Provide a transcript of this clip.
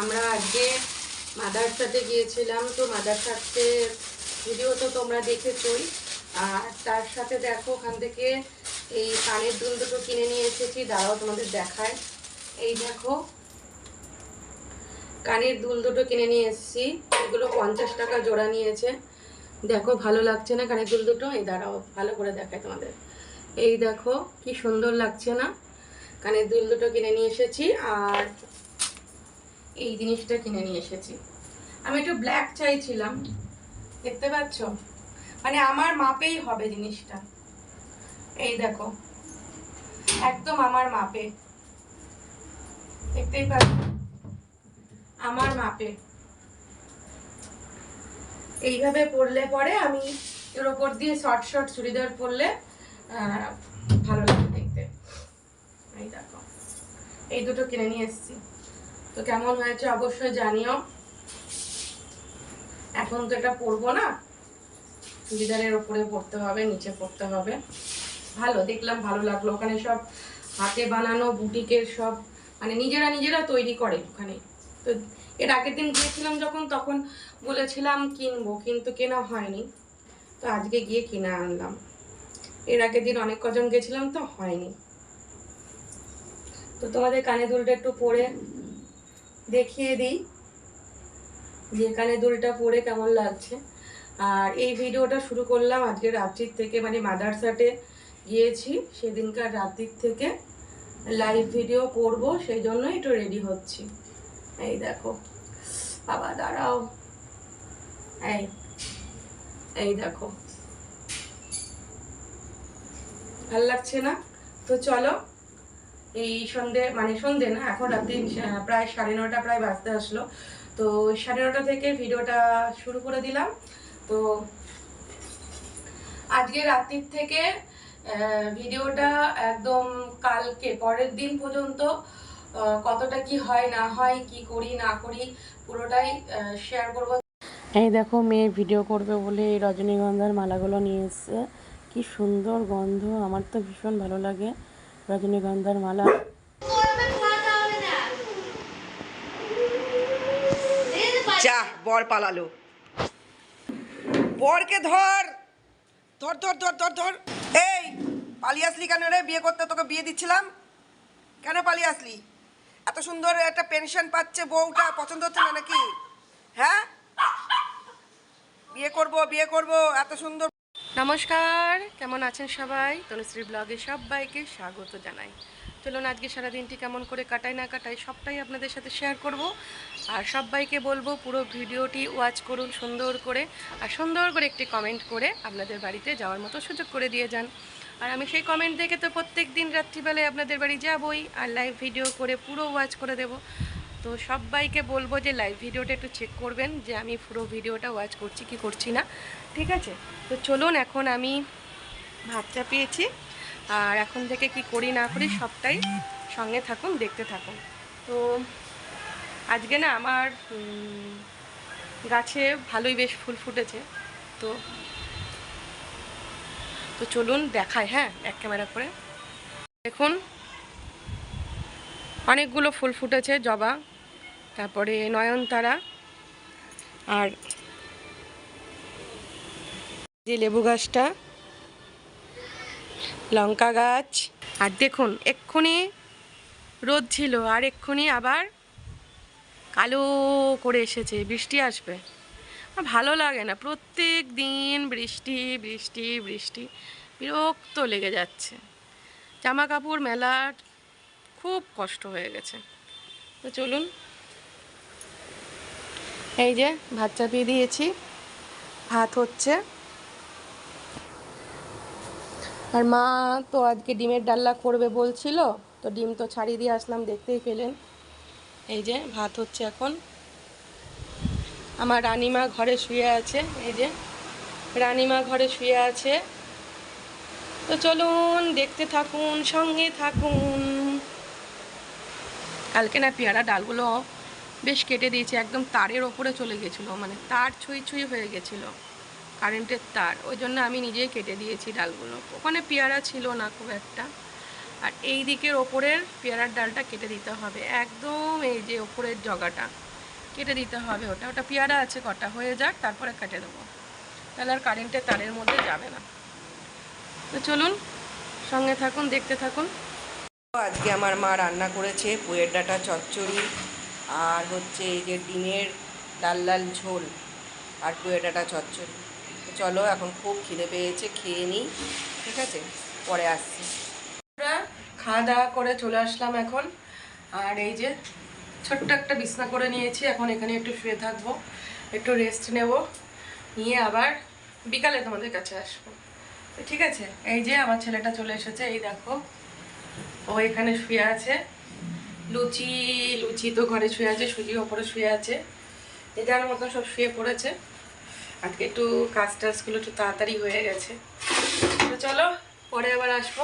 আমরা আজকে মাদারসাতে গিয়েছিলাম, তো মাদারসাতে ভিডিও তো তোমরা দেখেছই। আর তার সাথে দেখো, ওখান থেকে এই কানের দুল দুটো কিনে নিয়ে এসেছি, দাঁড়াও তোমাদের দেখায় এই দেখো, কানের দুল দুটো কিনে নিয়ে এসেছি, এগুলো পঞ্চাশ টাকা জোড়া নিয়েছে। দেখো, ভালো লাগছে না কানের দুল দুটো? এই দাঁড়াও, ভালো করে দেখায় তোমাদের। এই দেখো, কি সুন্দর লাগছে না? কানের দুল দুটো কিনে নিয়ে এসেছি, আর এই জিনিসটা কিনে নিয়ে এসেছি। আমি একটু ব্ল্যাক চাইছিলাম। দেখতে পাচ্ছ? মানে আমার মাপেই হবে জিনিসটা। এই দেখো। একদম আমার মাপে। দেখতেই পাচ্ছ? আমার মাপে। এইভাবে পরলে পরে আমি এর ওপর দিয়ে শর্ট শর্ট চুড়িদার পরলে ভালো লাগে দেখতে। এই দেখো। এই দুটো কিনে নিয়ে এসেছি। তো কেমন হয়েছে অবশ্যই জানিও। এখন তো এটা পরবো না। চুড়িদারের ওপরে পড়তে হবে, নিচে পড়তে হবে। ভালো, দেখলাম ভালো লাগল। ওখানে সব হাতে বানানো, বুটিকের সব মানে নিজেরা নিজেরা তৈরি করে ওখানে। তো এর আগের দিন গিয়েছিলাম যখন, তখন বলেছিলাম কিনবো, কিন্তু কেনা হয়নি। তো আজকে গিয়ে কিনে আনলাম। এর আগের দিন অনেক কজন গেছিলাম তো, হয়নি। তো তোমাদের কানে দুলটা একটু পরে দেখিয়ে দিই যে কানে দুলটা পরে কেমন লাগছে। আর এই ভিডিওটা শুরু করলাম আজকে রাত্রির থেকে মানে মাদারসাটে গিয়েছি। সেদিনকার রাত্রির থেকে লাইভ ভিডিও করব, সেই জন্য একটু রেডি হচ্ছি। এই দেখো, বাবা দাঁড়াও। এই এই দেখো। ভালো লাগছে না? তো চলো এই সন্ধে মানে সন্ধে না, এখন রাত্রি প্রায় সাড়ে নটা প্রায় বাজতে আসলো। তো সাড়ে নটা থেকে ভিডিওটা শুরু করে দিলাম। তো আজকে রাত্রির থেকে ভিডিওটা একদম কালকে, পরের দিন পর্যন্ত কতটা কি হয়, না হয়, কি করি, না করি, পুরোটাই শেয়ার করব। এই দেখো, মেয়ে ভিডিও করবে বলে এই রজনীগন্ধার মালাগুলো নিয়ে এসছে। কি সুন্দর গন্ধ, আমার তো ভীষণ ভালো লাগে। রজনীগন্ধার মালা। যা, বর পালালো। বরকে ধর। ধর ধর ধর ধর ধর। এই, পালিয়ে আসলি কেন রে? বিয়ে করতে তোকে বিয়ে দিচ্ছিলাম। কেন পালিয়ে আসলি? এত সুন্দর একটা পেনশন পাচ্ছে বউটা, পছন্দ হচ্ছে না নাকি? হ্যাঁ? বিয়ে করব বিয়ে করব, এত সুন্দর নমস্কার, কেমন আছেন সবাই? তনুশ্রী ব্লগে সবাইকে স্বাগত জানাই। চলুন আজকে সারাদিনটি কেমন করে কাটাই, না কাটাই, সবটাই আপনাদের সাথে শেয়ার করব। আর সবাইকে বলব, পুরো ভিডিওটি ওয়াচ করুন সুন্দর করে, আর সুন্দর করে একটি কমেন্ট করে আপনাদের বাড়িতে যাওয়ার মতো সুযোগ করে দিয়ে যান। আর আমি সেই কমেন্ট দেখে তো প্রত্যেক দিন রাত্রিবেলায় আপনাদের বাড়ি যাবই, আর লাইভ ভিডিও করে পুরো ওয়াচ করে দেব। তো সবাইকে বলব যে লাইভ ভিডিওটা একটু চেক করবেন, যে আমি পুরো ভিডিওটা ওয়াচ করছি কি করছি না। ঠিক আছে? তো চলুন, এখন আমি ভাত চাপিয়েছি, আর এখন থেকে কি করি না করি সবটাই সঙ্গে থাকুন, দেখতে থাকুন। তো আজকে না আমার গাছে ভালোই বেশ ফুল ফুটেছে, তো তো চলুন দেখায় হ্যাঁ এক ক্যামেরা করে। দেখুন, অনেকগুলো ফুল ফুটেছে জবা। তারপরে নয়নতারা আর যে লেবু গাছটা, লঙ্কা গাছ। আর দেখুন, এক্ষুনি রোদ ছিল আর এক্ষুনি আবার কালো করে এসেছে, বৃষ্টি আসবে। ভালো লাগে না, প্রত্যেক দিন বৃষ্টি বৃষ্টি বৃষ্টি, বিরক্ত লেগে যাচ্ছে। জামা কাপড় মেলার খুব কষ্ট হয়ে গেছে। তো চলুন এই যে ভাত চাপিয়ে দিয়েছি। ভাত হচ্ছে। আর মা তো আজকে ডিমের ডাল্লা করবে বলছিল, তো ডিম তো ছাড়িয়ে দিয়ে আসলাম, দেখতেই পেলেন। এই যে ভাত হচ্ছে এখন। আমার রানিমা ঘরে শুয়ে আছে, এই যে রানিমা ঘরে শুয়ে আছে। তো চলুন, দেখতে থাকুন, সঙ্গে থাকুন। কালকে না পেয়ারা ডালগুলো বেশ কেটে দিয়েছে, একদম তারের ওপরে চলে গেছিল মানে তার ছুঁই ছুঁই হয়ে গেছিল, কারেন্টের তার, ওই জন্য আমি নিজেই কেটে দিয়েছি ডালগুলো। ওখানে পেয়ারা ছিল না খুব একটা, আর এই দিকের ওপরের পেয়ারার ডালটা কেটে দিতে হবে, একদম এই যে ওপরের জগাটা, কেটে দিতে হবে ওটা ওটা পেয়ারা আছে কটা, হয়ে যাক, তারপরে কেটে দেবো, তাহলে আর কারেন্টের তারের মধ্যে যাবে না। তো চলুন, সঙ্গে থাকুন, দেখতে থাকুন। আজকে আমার মা রান্না করেছে পুয়ের ডাঁটা চচ্চড়ি আর হচ্ছে এই যে ডিমের লাল লাল ঝোল আর ডাঁটা চচ্চড়ি। চলো এখন খুব খিদে পেয়েছে, খেয়ে নিই, ঠিক আছে? পরে আসছি। আমরা খাওয়া দাওয়া করে চলে আসলাম এখন। আর এই যে ছোট্ট একটা বিছনা করে নিয়েছি, এখন এখানে একটু শুয়ে থাকব, একটু রেস্ট নেব, নিয়ে আবার বিকালে তোমাদের কাছে আসব। ঠিক আছে? এই যে আমার ছেলেটা চলে এসেছে, এই দেখো, ও এখানে শুয়ে আছে। লুচি লুচি তো ঘরে শুয়ে আছে সুজি ওপরে শুয়ে আছে। এটার মতন সব শুয়ে পড়েছে। আজকে একটু কাজ টাজগুলো একটু তাড়াতাড়ি হয়ে গেছে। তো চলো, পরে আবার আসব।